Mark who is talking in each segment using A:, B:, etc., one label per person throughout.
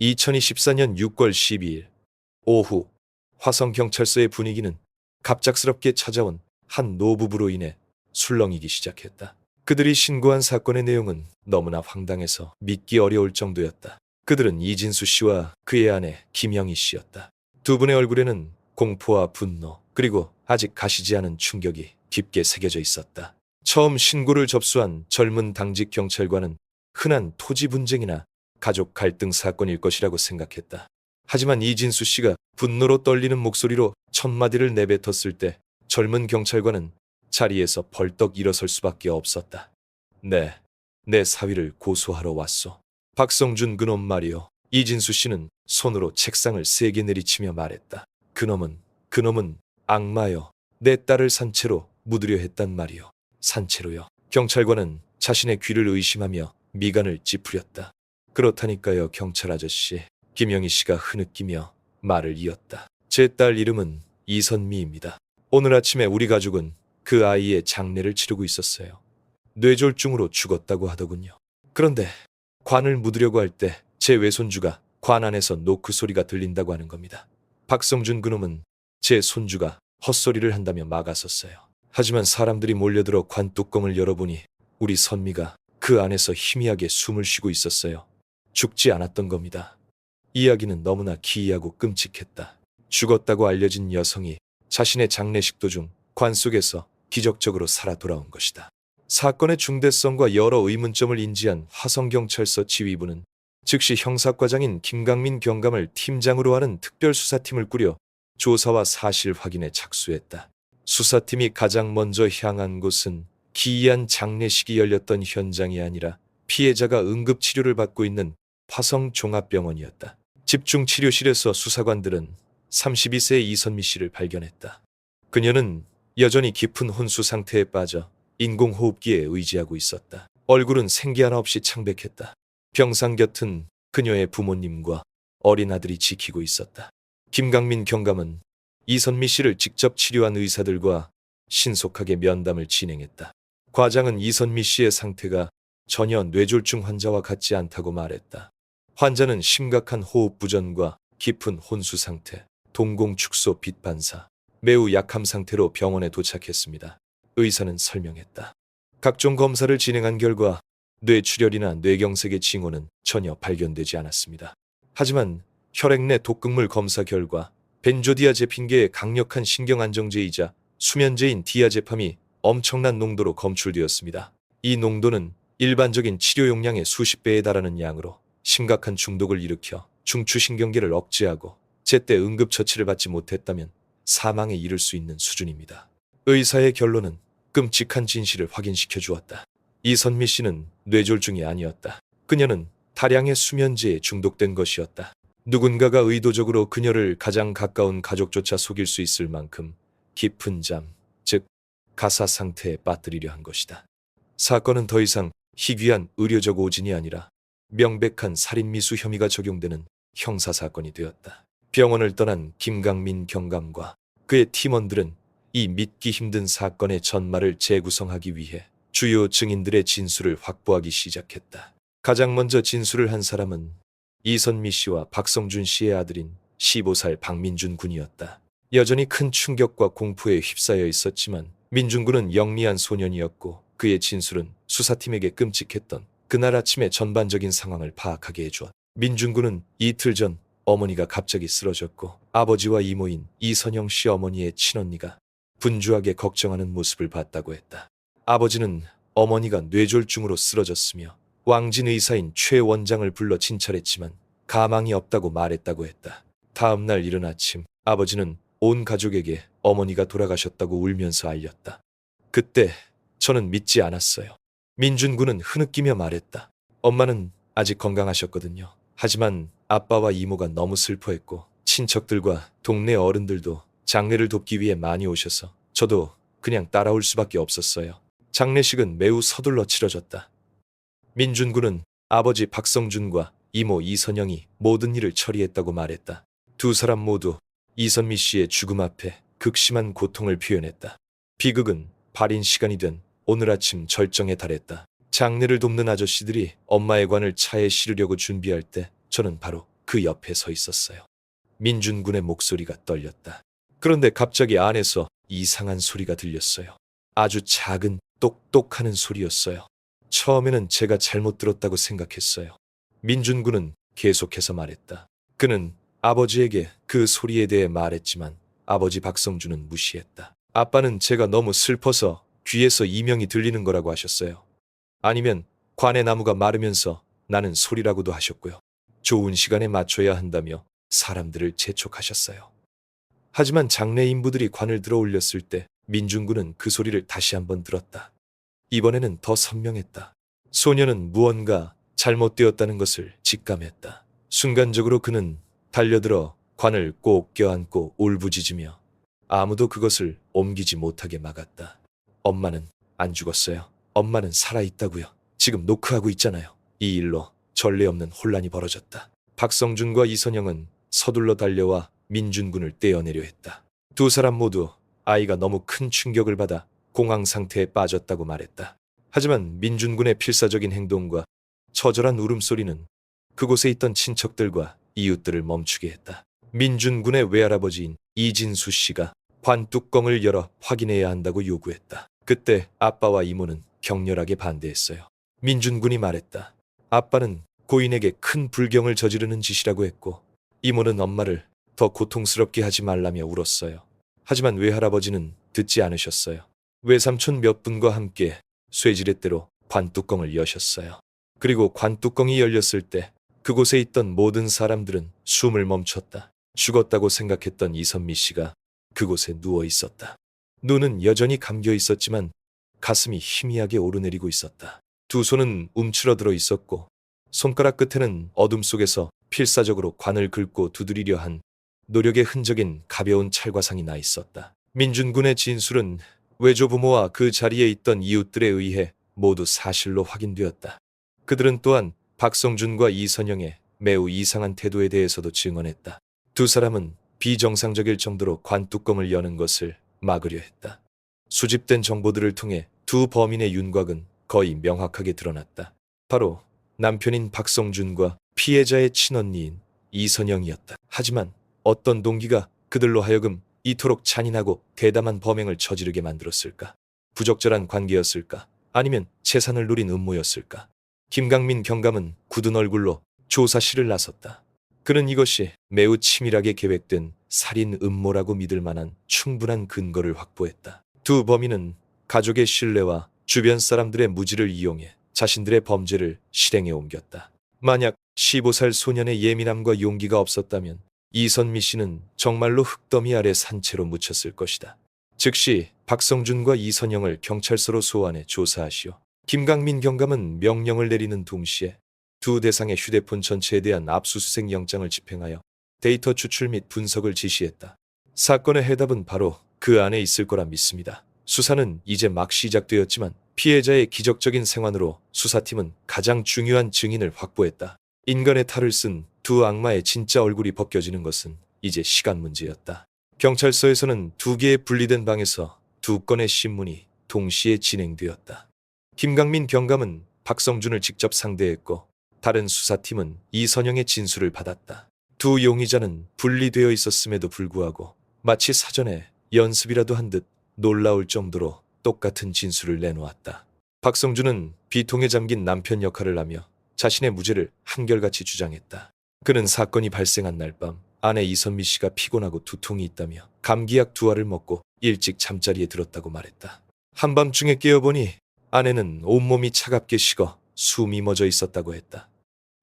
A: 2024년 6월 12일 오후 화성경찰서의 분위기는 갑작스럽게 찾아온 한 노부부로 인해 술렁이기 시작했다. 그들이 신고한 사건의 내용은 너무나 황당해서 믿기 어려울 정도였다. 그들은 이진수 씨와 그의 아내 김영희 씨였다. 두 분의 얼굴에는 공포와 분노 그리고 아직 가시지 않은 충격이 깊게 새겨져 있었다. 처음 신고를 접수한 젊은 당직 경찰관은 흔한 토지 분쟁이나 가족 갈등 사건일 것이라고 생각했다. 하지만 이진수 씨가 분노로 떨리는 목소리로 첫 마디를 내뱉었을 때 젊은 경찰관은 자리에서 벌떡 일어설 수밖에 없었다. 네, 내 사위를 고소하러 왔소. 박성준 그놈 말이요. 이진수 씨는 손으로 책상을 세게 내리치며 말했다. 그놈은, 그놈은 악마요. 내 딸을 산채로 묻으려 했단 말이요. 산채로요. 경찰관은 자신의 귀를 의심하며 미간을 찌푸렸다. 그렇다니까요, 경찰 아저씨. 김영희 씨가 흐느끼며 말을 이었다. 제 딸 이름은 이선미입니다. 오늘 아침에 우리 가족은 그 아이의 장례를 치르고 있었어요. 뇌졸중으로 죽었다고 하더군요. 그런데 관을 묻으려고 할 때 제 외손주가 관 안에서 노크 소리가 들린다고 하는 겁니다. 박성준 그놈은 제 손주가 헛소리를 한다며 막았었어요. 하지만 사람들이 몰려들어 관 뚜껑을 열어보니 우리 선미가 그 안에서 희미하게 숨을 쉬고 있었어요. 죽지 않았던 겁니다. 이야기는 너무나 기이하고 끔찍했다. 죽었다고 알려진 여성이 자신의 장례식 도중 관 속에서 기적적으로 살아 돌아온 것이다. 사건의 중대성과 여러 의문점을 인지한 화성경찰서 지휘부는 즉시 형사과장인 김강민 경감을 팀장으로 하는 특별수사팀을 꾸려 조사와 사실 확인에 착수했다. 수사팀이 가장 먼저 향한 곳은 기이한 장례식이 열렸던 현장이 아니라 피해자가 응급치료를 받고 있는 화성 종합병원이었다. 집중 치료실에서 수사관들은 32세 이선미 씨를 발견했다. 그녀는 여전히 깊은 혼수 상태에 빠져 인공호흡기에 의지하고 있었다. 얼굴은 생기 하나 없이 창백했다. 병상 곁은 그녀의 부모님과 어린 아들이 지키고 있었다. 김강민 경감은 이선미 씨를 직접 치료한 의사들과 신속하게 면담을 진행했다. 과장은 이선미 씨의 상태가 전혀 뇌졸중 환자와 같지 않다고 말했다. 환자는 심각한 호흡 부전과 깊은 혼수 상태, 동공 축소 빛 반사, 매우 약함 상태로 병원에 도착했습니다. 의사는 설명했다. 각종 검사를 진행한 결과 뇌출혈이나 뇌경색의 징후는 전혀 발견되지 않았습니다. 하지만 혈액 내 독극물 검사 결과 벤조디아제핀계의 강력한 신경안정제이자 수면제인 디아제팜이 엄청난 농도로 검출되었습니다. 이 농도는 일반적인 치료 용량의 수십 배에 달하는 양으로 심각한 중독을 일으켜 중추신경계를 억제하고 제때 응급처치를 받지 못했다면 사망에 이를 수 있는 수준입니다. 의사의 결론은 끔찍한 진실을 확인시켜 주었다. 이선미 씨는 뇌졸중이 아니었다. 그녀는 다량의 수면제에 중독된 것이었다. 누군가가 의도적으로 그녀를 가장 가까운 가족조차 속일 수 있을 만큼 깊은 잠, 즉 가사 상태에 빠뜨리려 한 것이다. 사건은 더 이상 희귀한 의료적 오진이 아니라 명백한 살인미수 혐의가 적용되는 형사사건이 되었다. 병원을 떠난 김강민 경감과 그의 팀원들은 이 믿기 힘든 사건의 전말을 재구성하기 위해 주요 증인들의 진술을 확보하기 시작했다. 가장 먼저 진술을 한 사람은 이선미 씨와 박성준 씨의 아들인 15살 박민준 군이었다. 여전히 큰 충격과 공포에 휩싸여 있었지만 민준 군은 영리한 소년이었고 그의 진술은 수사팀에게 끔찍했던 그날 아침의 전반적인 상황을 파악하게 해주었다. 민준 군은 이틀 전 어머니가 갑자기 쓰러졌고 아버지와 이모인 이선영 씨 어머니의 친언니가 분주하게 걱정하는 모습을 봤다고 했다. 아버지는 어머니가 뇌졸중으로 쓰러졌으며 왕진 의사인 최 원장을 불러 진찰했지만 가망이 없다고 말했다고 했다. 다음 날 이른 아침 아버지는 온 가족에게 어머니가 돌아가셨다고 울면서 알렸다. 그때 저는 믿지 않았어요. 민준 군은 흐느끼며 말했다. 엄마는 아직 건강하셨거든요. 하지만 아빠와 이모가 너무 슬퍼했고 친척들과 동네 어른들도 장례를 돕기 위해 많이 오셔서 저도 그냥 따라올 수밖에 없었어요. 장례식은 매우 서둘러 치러졌다. 민준 군은 아버지 박성준과 이모 이선영이 모든 일을 처리했다고 말했다. 두 사람 모두 이선미 씨의 죽음 앞에 극심한 고통을 표현했다. 비극은 발인 시간이 된 오늘 아침 절정에 달했다. 장례를 돕는 아저씨들이 엄마의 관을 차에 실으려고 준비할 때 저는 바로 그 옆에 서 있었어요. 민준군의 목소리가 떨렸다. 그런데 갑자기 안에서 이상한 소리가 들렸어요. 아주 작은 똑똑하는 소리였어요. 처음에는 제가 잘못 들었다고 생각했어요. 민준군은 계속해서 말했다. 그는 아버지에게 그 소리에 대해 말했지만 아버지 박성준은 무시했다. 아빠는 제가 너무 슬퍼서 귀에서 이명이 들리는 거라고 하셨어요. 아니면 관의 나무가 마르면서 나는 소리라고도 하셨고요. 좋은 시간에 맞춰야 한다며 사람들을 재촉하셨어요. 하지만 장례 인부들이 관을 들어 올렸을 때 민준군은 그 소리를 다시 한번 들었다. 이번에는 더 선명했다. 소녀는 무언가 잘못되었다는 것을 직감했다. 순간적으로 그는 달려들어 관을 꼭 껴안고 울부짖으며 아무도 그것을 옮기지 못하게 막았다. 엄마는 안 죽었어요. 엄마는 살아있다고요. 지금 노크하고 있잖아요. 이 일로 전례 없는 혼란이 벌어졌다. 박성준과 이선영은 서둘러 달려와 민준군을 떼어내려 했다. 두 사람 모두 아이가 너무 큰 충격을 받아 공황 상태에 빠졌다고 말했다. 하지만 민준군의 필사적인 행동과 처절한 울음소리는 그곳에 있던 친척들과 이웃들을 멈추게 했다. 민준군의 외할아버지인 이진수 씨가 관 뚜껑을 열어 확인해야 한다고 요구했다. 그때 아빠와 이모는 격렬하게 반대했어요. 민준군이 말했다. 아빠는 고인에게 큰 불경을 저지르는 짓이라고 했고 이모는 엄마를 더 고통스럽게 하지 말라며 울었어요. 하지만 외할아버지는 듣지 않으셨어요. 외삼촌 몇 분과 함께 쇠지렛대로 관뚜껑을 여셨어요. 그리고 관뚜껑이 열렸을 때 그곳에 있던 모든 사람들은 숨을 멈췄다. 죽었다고 생각했던 이선미 씨가 그곳에 누워 있었다. 눈은 여전히 감겨 있었지만 가슴이 희미하게 오르내리고 있었다. 두 손은 움츠러들어 있었고 손가락 끝에는 어둠 속에서 필사적으로 관을 긁고 두드리려 한 노력의 흔적인 가벼운 찰과상이 나 있었다. 민준군의 진술은 외조부모와 그 자리에 있던 이웃들에 의해 모두 사실로 확인되었다. 그들은 또한 박성준과 이선영의 매우 이상한 태도에 대해서도 증언했다. 두 사람은 비정상적일 정도로 관뚜껑을 여는 것을 막으려 했다. 수집된 정보들을 통해 두 범인의 윤곽은 거의 명확하게 드러났다. 바로 남편인 박성준과 피해자의 친언니인 이선영이었다. 하지만 어떤 동기가 그들로 하여금 이토록 잔인하고 대담한 범행을 저지르게 만들었을까? 부적절한 관계였을까? 아니면 재산을 노린 음모였을까? 김강민 경감은 굳은 얼굴로 조사실을 나섰다. 그는 이것이 매우 치밀하게 계획된 살인 음모라고 믿을 만한 충분한 근거를 확보했다. 두 범인은 가족의 신뢰와 주변 사람들의 무지를 이용해 자신들의 범죄를 실행에 옮겼다. 만약 15살 소년의 예민함과 용기가 없었다면 이선미 씨는 정말로 흙더미 아래 산채로 묻혔을 것이다. 즉시 박성준과 이선영을 경찰서로 소환해 조사하시오. 김강민 경감은 명령을 내리는 동시에 두 대상의 휴대폰 전체에 대한 압수수색 영장을 집행하여 데이터 추출 및 분석을 지시했다. 사건의 해답은 바로 그 안에 있을 거라 믿습니다. 수사는 이제 막 시작되었지만 피해자의 기적적인 생환으로 수사팀은 가장 중요한 증인을 확보했다. 인간의 탈을 쓴 두 악마의 진짜 얼굴이 벗겨지는 것은 이제 시간 문제였다. 경찰서에서는 두 개의 분리된 방에서 두 건의 신문이 동시에 진행되었다. 김강민 경감은 박성준을 직접 상대했고 다른 수사팀은 이선영의 진술을 받았다. 두 용의자는 분리되어 있었음에도 불구하고 마치 사전에 연습이라도 한 듯 놀라울 정도로 똑같은 진술을 내놓았다. 박성준은 비통에 잠긴 남편 역할을 하며 자신의 무죄를 한결같이 주장했다. 그는 사건이 발생한 날 밤 아내 이선미 씨가 피곤하고 두통이 있다며 감기약 두 알을 먹고 일찍 잠자리에 들었다고 말했다. 한밤중에 깨어보니 아내는 온몸이 차갑게 식어 숨이 멎어 있었다고 했다.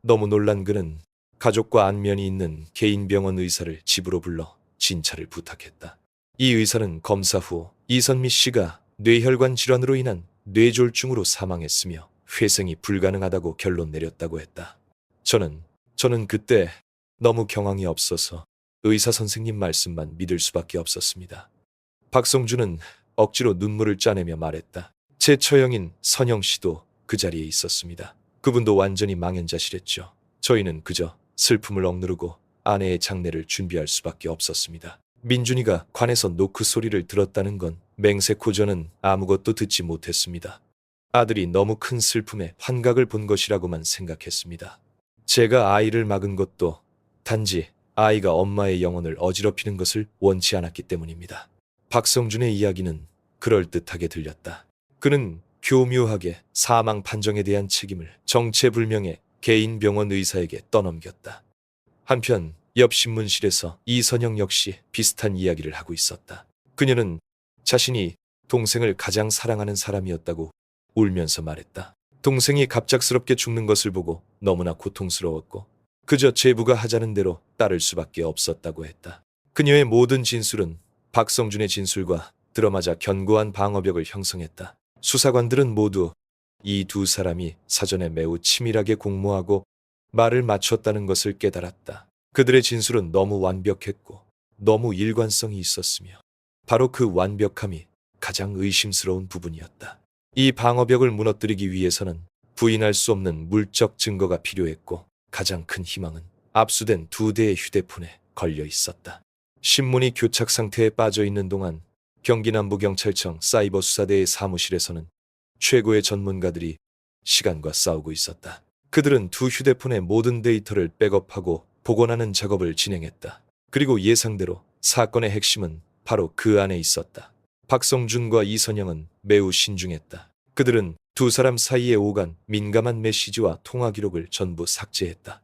A: 너무 놀란 그는 가족과 안면이 있는 개인 병원 의사를 집으로 불러 진찰을 부탁했다. 이 의사는 검사 후 이선미 씨가 뇌혈관 질환으로 인한 뇌졸중으로 사망했으며 회생이 불가능하다고 결론 내렸다고 했다. 저는 저는 그때 너무 경황이 없어서 의사 선생님 말씀만 믿을 수밖에 없었습니다. 박성준은 억지로 눈물을 짜내며 말했다. 제 처형인 선영 씨도 그 자리에 있었습니다. 그분도 완전히 망연자실했죠. 저희는 그저 슬픔을 억누르고 아내의 장례를 준비할 수밖에 없었습니다. 민준이가 관에서 노크 소리를 들었다는 건 맹세코 저는 아무것도 듣지 못했습니다. 아들이 너무 큰 슬픔에 환각을 본 것이라고만 생각했습니다. 제가 아이를 막은 것도 단지 아이가 엄마의 영혼을 어지럽히는 것을 원치 않았기 때문입니다. 박성준의 이야기는 그럴듯하게 들렸다. 그는 교묘하게 사망 판정에 대한 책임을 정체불명의 개인 병원 의사에게 떠넘겼다. 한편 옆 신문실에서 이선영 역시 비슷한 이야기를 하고 있었다. 그녀는 자신이 동생을 가장 사랑하는 사람이었다고 울면서 말했다. 동생이 갑작스럽게 죽는 것을 보고 너무나 고통스러웠고 그저 제부가 하자는 대로 따를 수밖에 없었다고 했다. 그녀의 모든 진술은 박성준의 진술과 들어맞아 견고한 방어벽을 형성했다. 수사관들은 모두 이 두 사람이 사전에 매우 치밀하게 공모하고 말을 맞췄다는 것을 깨달았다. 그들의 진술은 너무 완벽했고 너무 일관성이 있었으며 바로 그 완벽함이 가장 의심스러운 부분이었다. 이 방어벽을 무너뜨리기 위해서는 부인할 수 없는 물적 증거가 필요했고 가장 큰 희망은 압수된 두 대의 휴대폰에 걸려 있었다. 신문이 교착 상태에 빠져 있는 동안 경기남부경찰청 사이버수사대의 사무실에서는 최고의 전문가들이 시간과 싸우고 있었다. 그들은 두 휴대폰의 모든 데이터를 백업하고 복원하는 작업을 진행했다. 그리고 예상대로 사건의 핵심은 바로 그 안에 있었다. 박성준과 이선영은 매우 신중했다. 그들은 두 사람 사이에 오간 민감한 메시지와 통화 기록을 전부 삭제했다.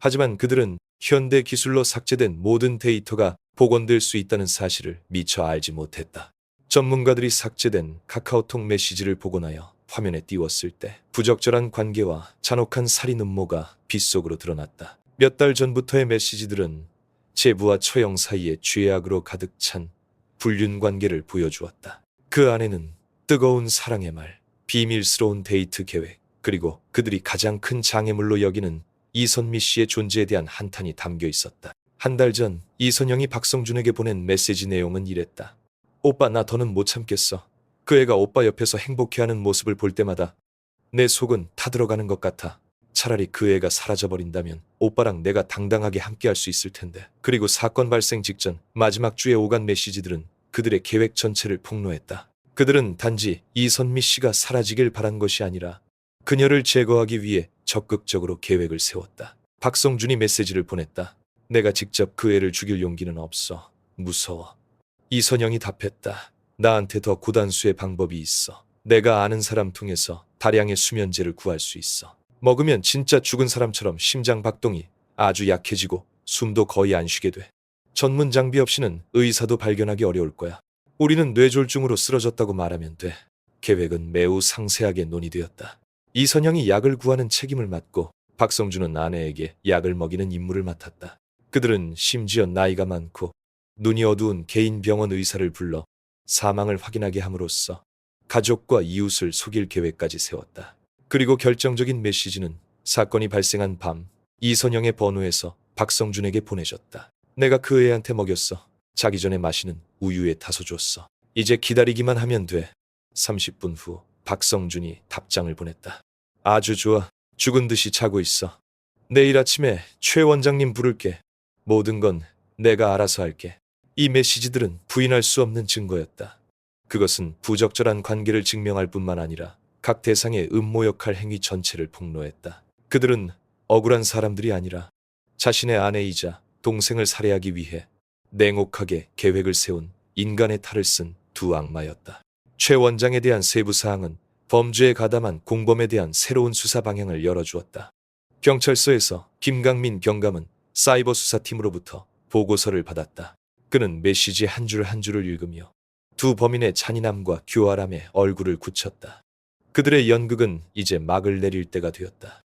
A: 하지만 그들은 현대 기술로 삭제된 모든 데이터가 복원될 수 있다는 사실을 미처 알지 못했다. 전문가들이 삭제된 카카오톡 메시지를 복원하여 화면에 띄웠을 때 부적절한 관계와 잔혹한 살인 음모가 빗속으로 드러났다. 몇 달 전부터의 메시지들은 제부와 처형 사이에 죄악으로 가득 찬 불륜 관계를 보여주었다. 그 안에는 뜨거운 사랑의 말, 비밀스러운 데이트 계획, 그리고 그들이 가장 큰 장애물로 여기는 이선미 씨의 존재에 대한 한탄이 담겨 있었다. 한 달 전 이선영이 박성준에게 보낸 메시지 내용은 이랬다. 오빠 나 더는 못 참겠어. 그 애가 오빠 옆에서 행복해하는 모습을 볼 때마다 내 속은 타들어가는 것 같아. 차라리 그 애가 사라져버린다면 오빠랑 내가 당당하게 함께할 수 있을 텐데. 그리고 사건 발생 직전 마지막 주에 오간 메시지들은 그들의 계획 전체를 폭로했다. 그들은 단지 이선미 씨가 사라지길 바란 것이 아니라 그녀를 제거하기 위해 적극적으로 계획을 세웠다. 박성준이 메시지를 보냈다. 내가 직접 그 애를 죽일 용기는 없어. 무서워. 이선영이 답했다. 나한테 더 고단수의 방법이 있어. 내가 아는 사람 통해서 다량의 수면제를 구할 수 있어. 먹으면 진짜 죽은 사람처럼 심장 박동이 아주 약해지고 숨도 거의 안 쉬게 돼. 전문 장비 없이는 의사도 발견하기 어려울 거야. 우리는 뇌졸중으로 쓰러졌다고 말하면 돼. 계획은 매우 상세하게 논의되었다. 이선영이 약을 구하는 책임을 맡고 박성준은 아내에게 약을 먹이는 임무를 맡았다. 그들은 심지어 나이가 많고 눈이 어두운 개인 병원 의사를 불러 사망을 확인하게 함으로써 가족과 이웃을 속일 계획까지 세웠다. 그리고 결정적인 메시지는 사건이 발생한 밤 이선영의 번호에서 박성준에게 보내졌다. 내가 그 애한테 먹였어. 자기 전에 마시는 우유에 타서 줬어. 이제 기다리기만 하면 돼. 30분 후 박성준이 답장을 보냈다. 아주 좋아. 죽은 듯이 자고 있어. 내일 아침에 최 원장님 부를게. 모든 건 내가 알아서 할게. 이 메시지들은 부인할 수 없는 증거였다. 그것은 부적절한 관계를 증명할 뿐만 아니라 각 대상의 음모 역할 행위 전체를 폭로했다. 그들은 억울한 사람들이 아니라 자신의 아내이자 동생을 살해하기 위해 냉혹하게 계획을 세운 인간의 탈을 쓴 두 악마였다. 최 원장에 대한 세부 사항은 범죄에 가담한 공범에 대한 새로운 수사 방향을 열어주었다. 경찰서에서 김강민 경감은 사이버 수사팀으로부터 보고서를 받았다. 그는 메시지 한 줄 한 줄을 읽으며 두 범인의 잔인함과 교활함에 얼굴을 굳혔다. 그들의 연극은 이제 막을 내릴 때가 되었다.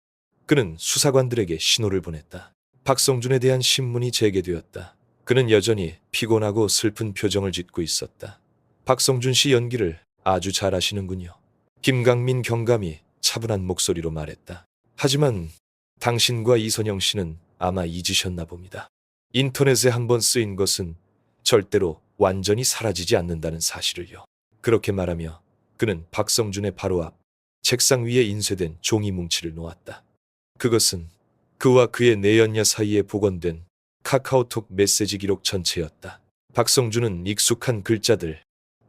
A: 그는 수사관들에게 신호를 보냈다. 박성준에 대한 신문이 재개되었다. 그는 여전히 피곤하고 슬픈 표정을 짓고 있었다. 박성준 씨 연기를 아주 잘하시는군요. 김강민 경감이 차분한 목소리로 말했다. 하지만 당신과 이선영 씨는 아마 잊으셨나 봅니다. 인터넷에 한번 쓰인 것은 절대로 완전히 사라지지 않는다는 사실을요. 그렇게 말하며 그는 박성준의 바로 앞 책상 위에 인쇄된 종이 뭉치를 놓았다. 그것은 그와 그의 내연녀 사이에 복원된 카카오톡 메시지 기록 전체였다. 박성준은 익숙한 글자들,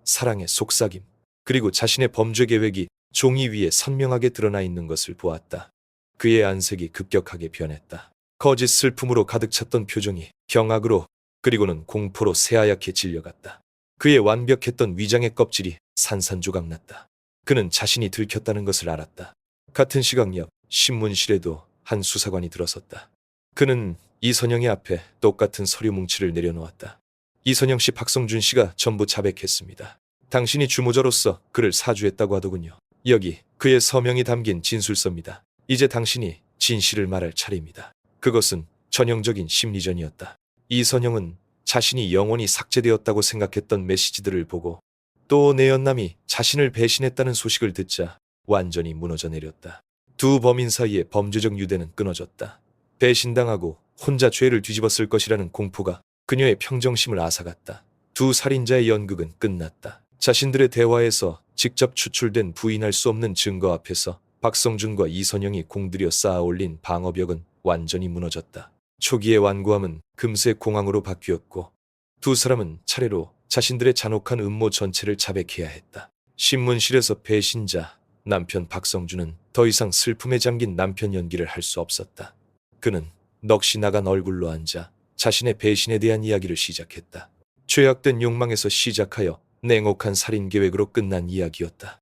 A: 사랑의 속삭임, 그리고 자신의 범죄 계획이 종이 위에 선명하게 드러나 있는 것을 보았다. 그의 안색이 급격하게 변했다. 거짓 슬픔으로 가득 찼던 표정이 경악으로 그리고는 공포로 새하얗게 질려갔다. 그의 완벽했던 위장의 껍질이 산산조각 났다. 그는 자신이 들켰다는 것을 알았다. 같은 시각 옆 신문실에도 한 수사관이 들어섰다. 그는 이선영의 앞에 똑같은 서류 뭉치를 내려놓았다. 이선영 씨, 박성준 씨가 전부 자백했습니다. 당신이 주모자로서 그를 사주했다고 하더군요. 여기 그의 서명이 담긴 진술서입니다. 이제 당신이 진실을 말할 차례입니다. 그것은 전형적인 심리전이었다. 이선영은 자신이 영원히 삭제되었다고 생각했던 메시지들을 보고 또 내연남이 자신을 배신했다는 소식을 듣자 완전히 무너져 내렸다. 두 범인 사이의 범죄적 유대는 끊어졌다. 배신당하고 혼자 죄를 뒤집었을 것이라는 공포가 그녀의 평정심을 앗아갔다. 두 살인자의 연극은 끝났다. 자신들의 대화에서 직접 추출된 부인할 수 없는 증거 앞에서 박성준과 이선영이 공들여 쌓아 올린 방어벽은 완전히 무너졌다. 초기의 완고함은 금세 공황으로 바뀌었고 두 사람은 차례로 자신들의 잔혹한 음모 전체를 자백해야 했다. 신문실에서 배신자 남편 박성준은 더 이상 슬픔에 잠긴 남편 연기를 할 수 없었다. 그는 넋이 나간 얼굴로 앉아 자신의 배신에 대한 이야기를 시작했다. 죄악된 욕망에서 시작하여 냉혹한 살인 계획으로 끝난 이야기였다.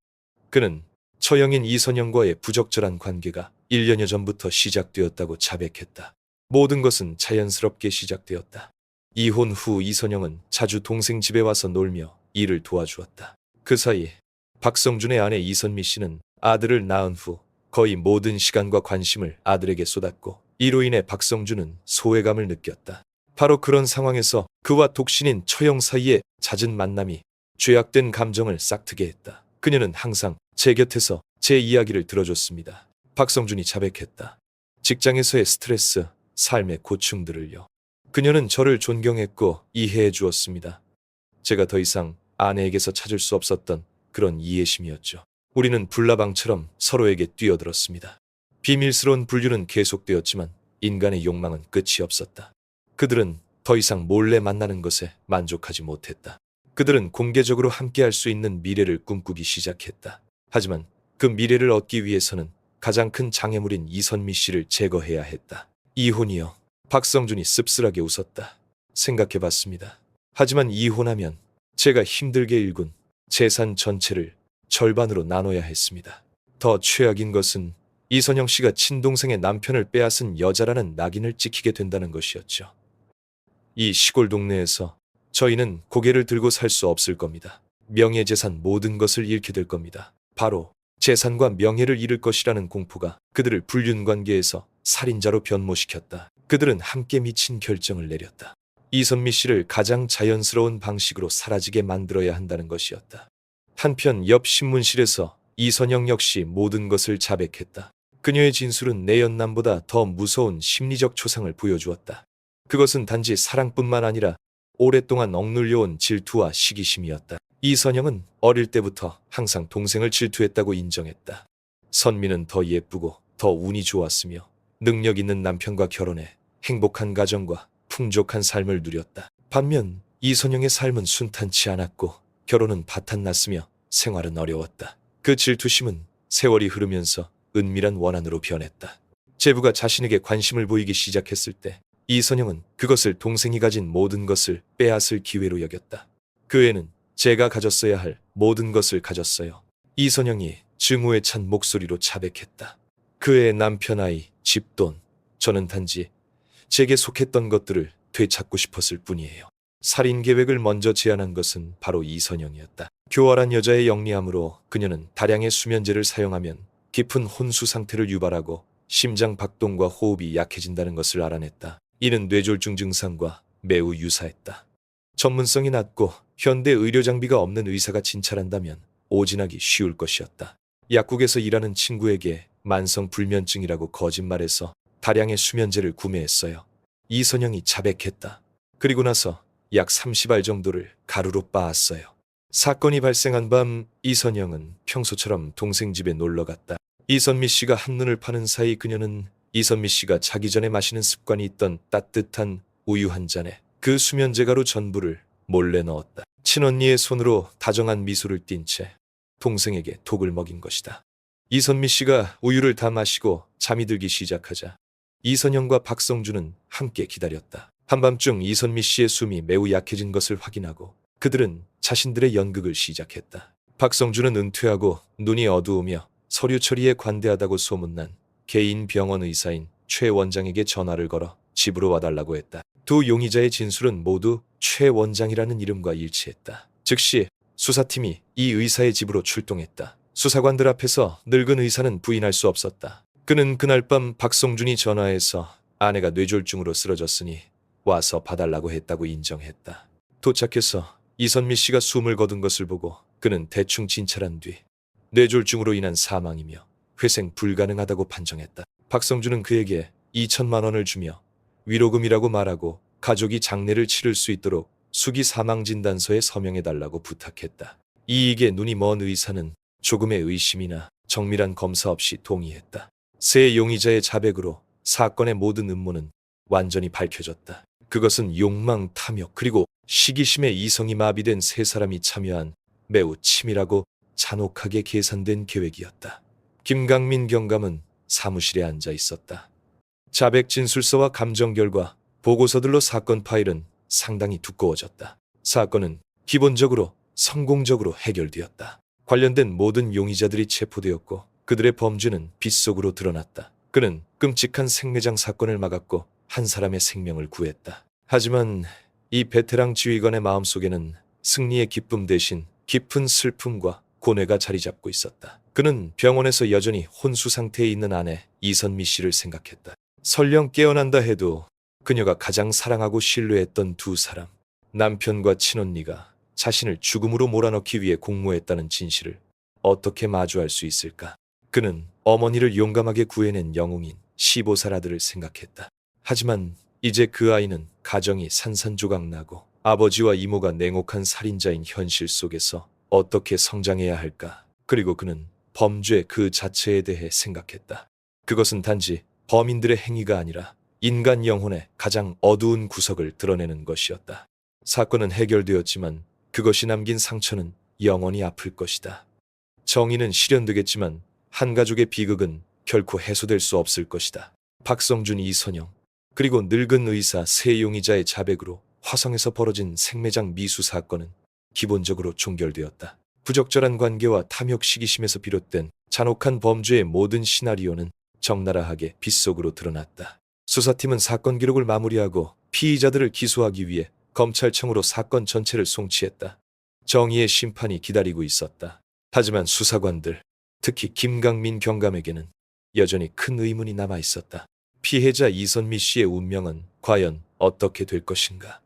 A: 그는 처형인 이선영과의 부적절한 관계가 1년여 전부터 시작되었다고 자백했다. 모든 것은 자연스럽게 시작되었다. 이혼 후 이선영은 자주 동생 집에 와서 놀며 일을 도와주었다. 그 사이 박성준의 아내 이선미 씨는 아들을 낳은 후 거의 모든 시간과 관심을 아들에게 쏟았고 이로 인해 박성준은 소외감을 느꼈다. 바로 그런 상황에서 그와 독신인 처형 사이의 잦은 만남이 죄악된 감정을 싹트게 했다. 그녀는 항상 제 곁에서 제 이야기를 들어줬습니다. 박성준이 자백했다. 직장에서의 스트레스, 삶의 고충들을요. 그녀는 저를 존경했고 이해해 주었습니다. 제가 더 이상 아내에게서 찾을 수 없었던 그런 이해심이었죠. 우리는 불나방처럼 서로에게 뛰어들었습니다. 비밀스러운 분류는 계속되었지만 인간의 욕망은 끝이 없었다. 그들은 더 이상 몰래 만나는 것에 만족하지 못했다. 그들은 공개적으로 함께할 수 있는 미래를 꿈꾸기 시작했다. 하지만 그 미래를 얻기 위해서는 가장 큰 장애물인 이선미 씨를 제거해야 했다. 이혼이요. 박성준이 씁쓸하게 웃었다. 생각해 봤습니다. 하지만 이혼하면 제가 힘들게 일군 재산 전체를 절반으로 나눠야 했습니다. 더 최악인 것은 이선영 씨가 친동생의 남편을 빼앗은 여자라는 낙인을 찍히게 된다는 것이었죠. 이 시골 동네에서 저희는 고개를 들고 살 수 없을 겁니다. 명예재산 모든 것을 잃게 될 겁니다. 바로 재산과 명예를 잃을 것이라는 공포가 그들을 불륜 관계에서 살인자로 변모시켰다. 그들은 함께 미친 결정을 내렸다. 이선미 씨를 가장 자연스러운 방식으로 사라지게 만들어야 한다는 것이었다. 한편 옆 신문실에서 이선영 역시 모든 것을 자백했다. 그녀의 진술은 내 연남보다 더 무서운 심리적 초상을 보여주었다. 그것은 단지 사랑뿐만 아니라 오랫동안 억눌려온 질투와 시기심이었다. 이선영은 어릴 때부터 항상 동생을 질투했다고 인정했다. 선미는 더 예쁘고 더 운이 좋았으며 능력 있는 남편과 결혼해 행복한 가정과 풍족한 삶을 누렸다. 반면 이선영의 삶은 순탄치 않았고 결혼은 바탄났으며 생활은 어려웠다. 그 질투심은 세월이 흐르면서 은밀한 원한으로 변했다. 제부가 자신에게 관심을 보이기 시작했을 때 이선영은 그것을 동생이 가진 모든 것을 빼앗을 기회로 여겼다. 그 애는 제가 가졌어야 할 모든 것을 가졌어요. 이선영이 증오에 찬 목소리로 자백했다. 그의 남편 아이, 집돈, 저는 단지 제게 속했던 것들을 되찾고 싶었을 뿐이에요. 살인 계획을 먼저 제안한 것은 바로 이선영이었다. 교활한 여자의 영리함으로 그녀는 다량의 수면제를 사용하면 깊은 혼수 상태를 유발하고 심장 박동과 호흡이 약해진다는 것을 알아냈다. 이는 뇌졸중 증상과 매우 유사했다. 전문성이 낮고 현대 의료 장비가 없는 의사가 진찰한다면 오진하기 쉬울 것이었다. 약국에서 일하는 친구에게 만성 불면증이라고 거짓말해서 다량의 수면제를 구매했어요. 이선영이 자백했다. 그리고 나서 약 30알 정도를 가루로 빻았어요. 사건이 발생한 밤 이선영은 평소처럼 동생 집에 놀러 갔다. 이선미 씨가 한눈을 파는 사이 그녀는 이선미 씨가 자기 전에 마시는 습관이 있던 따뜻한 우유 한 잔에 그 수면제 가루 전부를 몰래 넣었다. 친언니의 손으로 다정한 미소를 띤 채 동생에게 독을 먹인 것이다. 이선미 씨가 우유를 다 마시고 잠이 들기 시작하자 이선영과 박성준은 함께 기다렸다. 한밤중 이선미 씨의 숨이 매우 약해진 것을 확인하고 그들은 자신들의 연극을 시작했다. 박성준은 은퇴하고 눈이 어두우며 서류 처리에 관대하다고 소문난 개인 병원 의사인 최 원장에게 전화를 걸어 집으로 와달라고 했다. 두 용의자의 진술은 모두 최 원장이라는 이름과 일치했다. 즉시 수사팀이 이 의사의 집으로 출동했다. 수사관들 앞에서 늙은 의사는 부인할 수 없었다. 그는 그날 밤 박성준이 전화해서 아내가 뇌졸중으로 쓰러졌으니 와서 봐달라고 했다고 인정했다. 도착해서 이선미 씨가 숨을 거둔 것을 보고 그는 대충 진찰한 뒤 뇌졸중으로 인한 사망이며 회생 불가능하다고 판정했다. 박성준은 그에게 2천만 원을 주며 위로금이라고 말하고 가족이 장례를 치를 수 있도록 수기 사망 진단서에 서명해 달라고 부탁했다. 이익에 눈이 먼 의사는 조금의 의심이나 정밀한 검사 없이 동의했다. 세 용의자의 자백으로 사건의 모든 음모는 완전히 밝혀졌다. 그것은 욕망, 탐욕, 그리고 시기심에 이성이 마비된 세 사람이 참여한 매우 치밀하고 잔혹하게 계산된 계획이었다. 김강민 경감은 사무실에 앉아 있었다. 자백 진술서와 감정 결과, 보고서들로 사건 파일은 상당히 두꺼워졌다. 사건은 기본적으로 성공적으로 해결되었다. 관련된 모든 용의자들이 체포되었고 그들의 범죄는 빗속으로 드러났다. 그는 끔찍한 생매장 사건을 막았고 한 사람의 생명을 구했다. 하지만 이 베테랑 지휘관의 마음속에는 승리의 기쁨 대신 깊은 슬픔과 고뇌가 자리 잡고 있었다. 그는 병원에서 여전히 혼수 상태에 있는 아내 이선미 씨를 생각했다. 설령 깨어난다 해도 그녀가 가장 사랑하고 신뢰했던 두 사람, 남편과 친언니가 자신을 죽음으로 몰아넣기 위해 공모했다는 진실을 어떻게 마주할 수 있을까? 그는 어머니를 용감하게 구해낸 영웅인 15살 아들을 생각했다. 하지만 이제 그 아이는 가정이 산산조각 나고 아버지와 이모가 냉혹한 살인자인 현실 속에서 어떻게 성장해야 할까? 그리고 그는 범죄 그 자체에 대해 생각했다. 그것은 단지 범인들의 행위가 아니라 인간 영혼의 가장 어두운 구석을 드러내는 것이었다. 사건은 해결되었지만 그것이 남긴 상처는 영원히 아플 것이다. 정의는 실현되겠지만 한 가족의 비극은 결코 해소될 수 없을 것이다. 박성준 이선영 그리고 늙은 의사 세 용의자의 자백으로 화성에서 벌어진 생매장 미수 사건은 기본적으로 종결되었다. 부적절한 관계와 탐욕 시기심에서 비롯된 잔혹한 범죄의 모든 시나리오는 적나라하게 빗속으로 드러났다. 수사팀은 사건 기록을 마무리하고 피의자들을 기소하기 위해 검찰청으로 사건 전체를 송치했다. 정의의 심판이 기다리고 있었다. 하지만 수사관들, 특히 김강민 경감에게는 여전히 큰 의문이 남아 있었다. 피해자 이선미 씨의 운명은 과연 어떻게 될 것인가?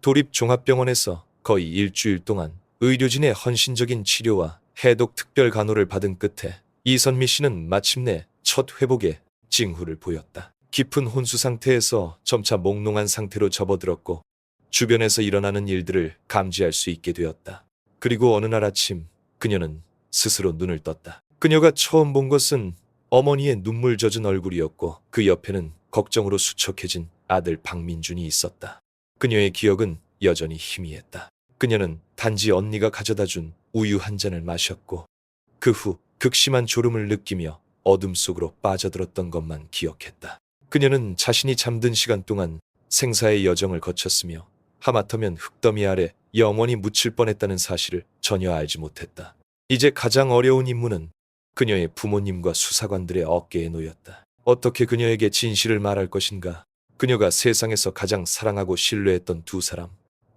A: 도립종합병원에서 거의 일주일 동안 의료진의 헌신적인 치료와 해독 특별 간호를 받은 끝에 이선미 씨는 마침내 첫 회복의 징후를 보였다. 깊은 혼수 상태에서 점차 몽롱한 상태로 접어들었고 주변에서 일어나는 일들을 감지할 수 있게 되었다. 그리고 어느 날 아침 그녀는 스스로 눈을 떴다. 그녀가 처음 본 것은 어머니의 눈물 젖은 얼굴이었고 그 옆에는 걱정으로 수척해진 아들 박민준이 있었다. 그녀의 기억은 여전히 희미했다. 그녀는 단지 언니가 가져다 준 우유 한 잔을 마셨고 그 후 극심한 졸음을 느끼며 어둠 속으로 빠져들었던 것만 기억했다. 그녀는 자신이 잠든 시간 동안 생사의 여정을 거쳤으며 하마터면 흙더미 아래 영원히 묻힐 뻔했다는 사실을 전혀 알지 못했다. 이제 가장 어려운 임무는 그녀의 부모님과 수사관들의 어깨에 놓였다. 어떻게 그녀에게 진실을 말할 것인가? 그녀가 세상에서 가장 사랑하고 신뢰했던 두 사람,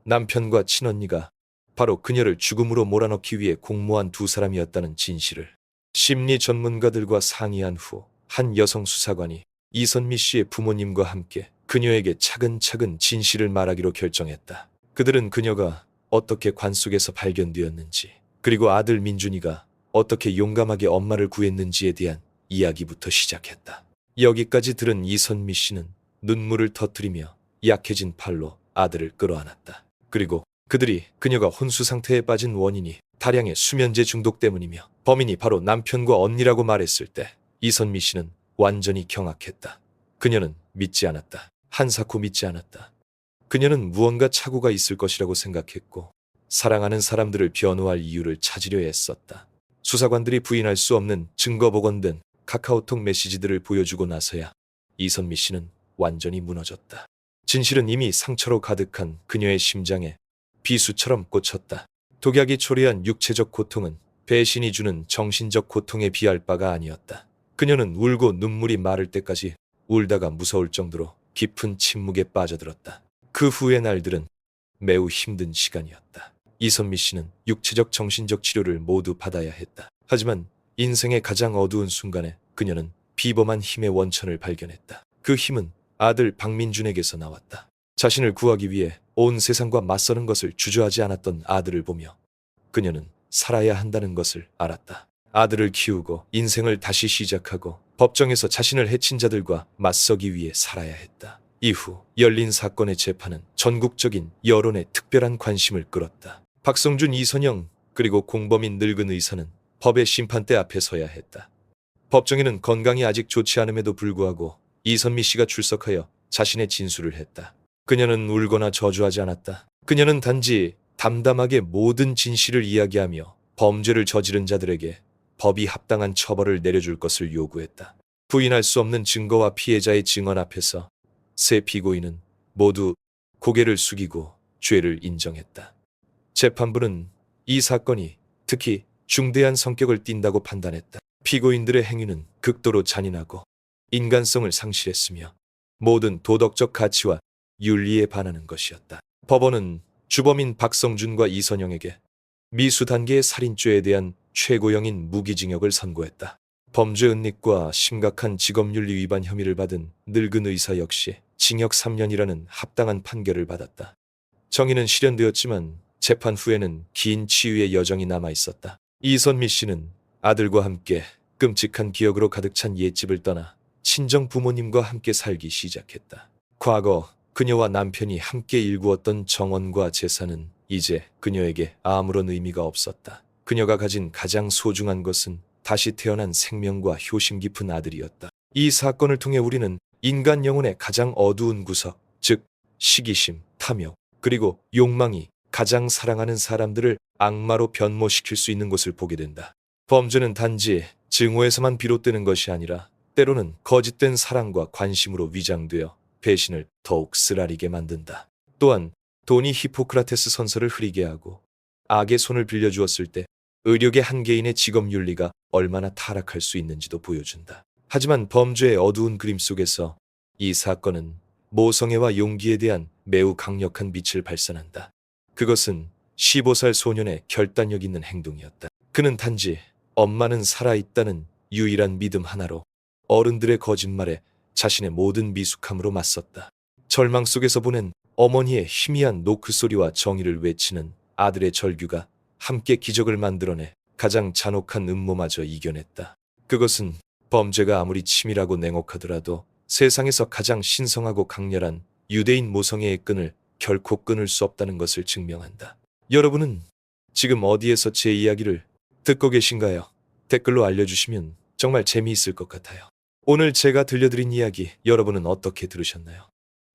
A: 남편과 친언니가 바로 그녀를 죽음으로 몰아넣기 위해 공모한 두 사람이었다는 진실을 심리 전문가들과 상의한 후 한 여성 수사관이 이선미 씨의 부모님과 함께 그녀에게 차근차근 진실을 말하기로 결정했다. 그들은 그녀가 어떻게 관 속에서 발견되었는지, 그리고 아들 민준이가 어떻게 용감하게 엄마를 구했는지에 대한 이야기부터 시작했다. 여기까지 들은 이선미 씨는 눈물을 터뜨리며 약해진 팔로 아들을 끌어안았다. 그리고 그들이 그녀가 혼수 상태에 빠진 원인이 다량의 수면제 중독 때문이며 범인이 바로 남편과 언니라고 말했을 때 이선미 씨는 완전히 경악했다. 그녀는 믿지 않았다. 한사코 믿지 않았다. 그녀는 무언가 착오가 있을 것이라고 생각했고 사랑하는 사람들을 변호할 이유를 찾으려 애썼다. 수사관들이 부인할 수 없는 증거 복원된 카카오톡 메시지들을 보여주고 나서야 이선미 씨는 완전히 무너졌다. 진실은 이미 상처로 가득한 그녀의 심장에 비수처럼 꽂혔다. 독약이 초래한 육체적 고통은 배신이 주는 정신적 고통에 비할 바가 아니었다. 그녀는 울고 눈물이 마를 때까지 울다가 무서울 정도로 깊은 침묵에 빠져들었다. 그 후의 날들은 매우 힘든 시간이었다. 이선미 씨는 육체적 정신적 치료를 모두 받아야 했다. 하지만 인생의 가장 어두운 순간에 그녀는 비범한 힘의 원천을 발견했다. 그 힘은 아들 박민준에게서 나왔다. 자신을 구하기 위해 온 세상과 맞서는 것을 주저하지 않았던 아들을 보며 그녀는 살아야 한다는 것을 알았다. 아들을 키우고 인생을 다시 시작하고 법정에서 자신을 해친 자들과 맞서기 위해 살아야 했다. 이후 열린 사건의 재판은 전국적인 여론의 특별한 관심을 끌었다. 박성준 이선영 그리고 공범인 늙은 의사는 법의 심판대 앞에 서야 했다. 법정에는 건강이 아직 좋지 않음에도 불구하고 이선미 씨가 출석하여 자신의 진술을 했다. 그녀는 울거나 저주하지 않았다. 그녀는 단지 담담하게 모든 진실을 이야기하며 범죄를 저지른 자들에게 법이 합당한 처벌을 내려줄 것을 요구했다. 부인할 수 없는 증거와 피해자의 증언 앞에서 세 피고인은 모두 고개를 숙이고 죄를 인정했다. 재판부는 이 사건이 특히 중대한 성격을 띈다고 판단했다. 피고인들의 행위는 극도로 잔인하고 인간성을 상실했으며 모든 도덕적 가치와 윤리에 반하는 것이었다. 법원은 주범인 박성준과 이선영에게 미수 단계의 살인죄에 대한 최고형인 무기징역을 선고했다. 범죄 은닉과 심각한 직업윤리 위반 혐의를 받은 늙은 의사 역시 징역 3년이라는 합당한 판결을 받았다. 정의는 실현되었지만 재판 후에는 긴 치유의 여정이 남아 있었다. 이선미 씨는 아들과 함께 끔찍한 기억으로 가득 찬 옛집을 떠나 친정 부모님과 함께 살기 시작했다. 과거 그녀와 남편이 함께 일구었던 정원과 재산은 이제 그녀에게 아무런 의미가 없었다. 그녀가 가진 가장 소중한 것은 다시 태어난 생명과 효심 깊은 아들이었다. 이 사건을 통해 우리는 인간 영혼의 가장 어두운 구석, 즉 시기심, 탐욕, 그리고 욕망이 가장 사랑하는 사람들을 악마로 변모시킬 수 있는 것을 보게 된다. 범죄는 단지 증오에서만 비롯되는 것이 아니라 때로는 거짓된 사랑과 관심으로 위장되어 배신을 더욱 쓰라리게 만든다. 또한 돈이 히포크라테스 선서를 흐리게 하고 악의 손을 빌려주었을 때 의력의 한 개인의 직업 윤리가 얼마나 타락할 수 있는지도 보여준다. 하지만 범죄의 어두운 그림 속에서 이 사건은 모성애와 용기에 대한 매우 강력한 빛을 발산한다. 그것은 15살 소년의 결단력 있는 행동이었다. 그는 단지 엄마는 살아있다는 유일한 믿음 하나로 어른들의 거짓말에 자신의 모든 미숙함으로 맞섰다. 절망 속에서 보낸 어머니의 희미한 노크 소리와 정의를 외치는 아들의 절규가 함께 기적을 만들어내 가장 잔혹한 음모마저 이겨냈다. 그것은 범죄가 아무리 치밀하고 냉혹하더라도 세상에서 가장 신성하고 강렬한 유대인 모성애의 끈을 결코 끊을 수 없다는 것을 증명한다. 여러분은 지금 어디에서 제 이야기를 듣고 계신가요? 댓글로 알려주시면 정말 재미있을 것 같아요. 오늘 제가 들려드린 이야기 여러분은 어떻게 들으셨나요?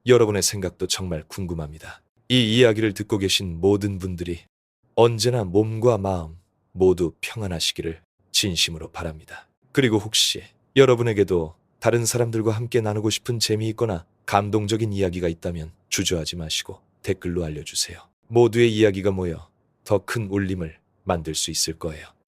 A: 여러분의 생각도 정말 궁금합니다. 이 이야기를 듣고 계신 모든 분들이 언제나 몸과 마음 모두 평안하시기를 진심으로 바랍니다. 그리고 혹시 여러분에게도 다른 사람들과 함께 나누고 싶은 재미있거나 감동적인 이야기가 있다면 주저하지 마시고 댓글로 알려주세요. 모두의 이야기가 모여 더 큰 울림을 만들 수 있을 거예요.